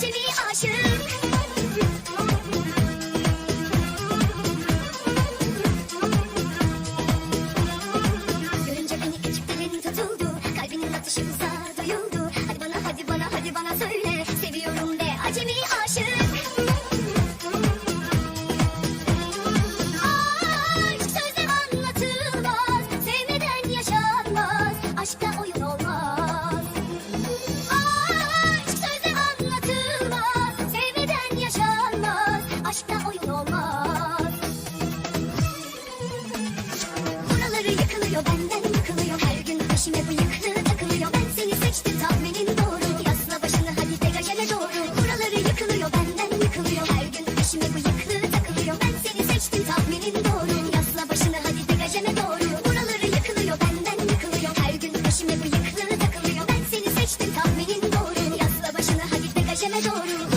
to be our. aşkta oyun olmaz. Buraları yıkılıyor benden yıkılıyor. Her gün peşime bıyıklı takılıyor. Ben seni seçtim tahminin doğru. Yasla başını hadi degajele doğru. Buraları yıkılıyor benden yıkılıyor. Her gün peşime bıyıklı takılıyor. Ben seni seçtim tahminin doğru. Yasla başını hadi degajele doğru. Buraları yıkılıyor benden yıkılıyor. Her gün peşime bıyıklı takılıyor. Ben seni seçtim tahminin doğru. Yasla başını hadi degajele doğru.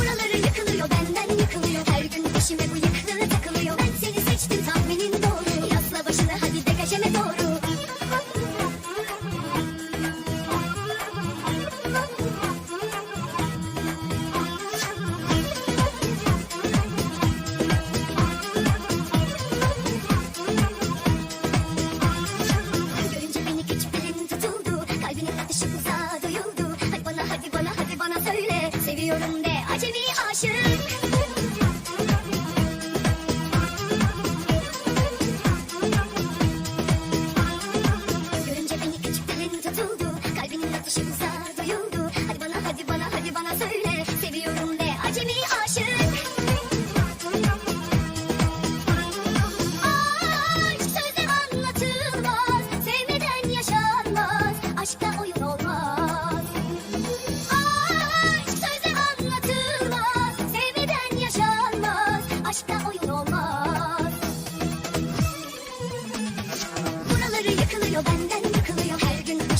Aşık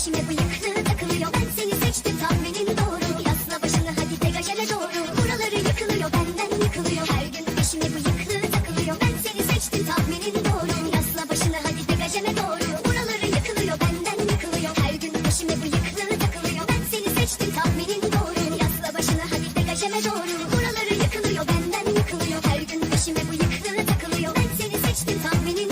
peşime Her gün peşime bıyıklı takılıyor. Ben seni seçtim tahminin doğru. Yasla başını hadi tek doğru. Buraları yıkılıyor benden yıkılıyor. Her gün peşime bıyıklı takılıyor. Ben seni seçtim tahminin doğru. Yasla başını hadi tek doğru. Buraları yıkılıyor benden yıkılıyor. Her gün peşime bıyıklı takılıyor. Ben seni seçtim tahminin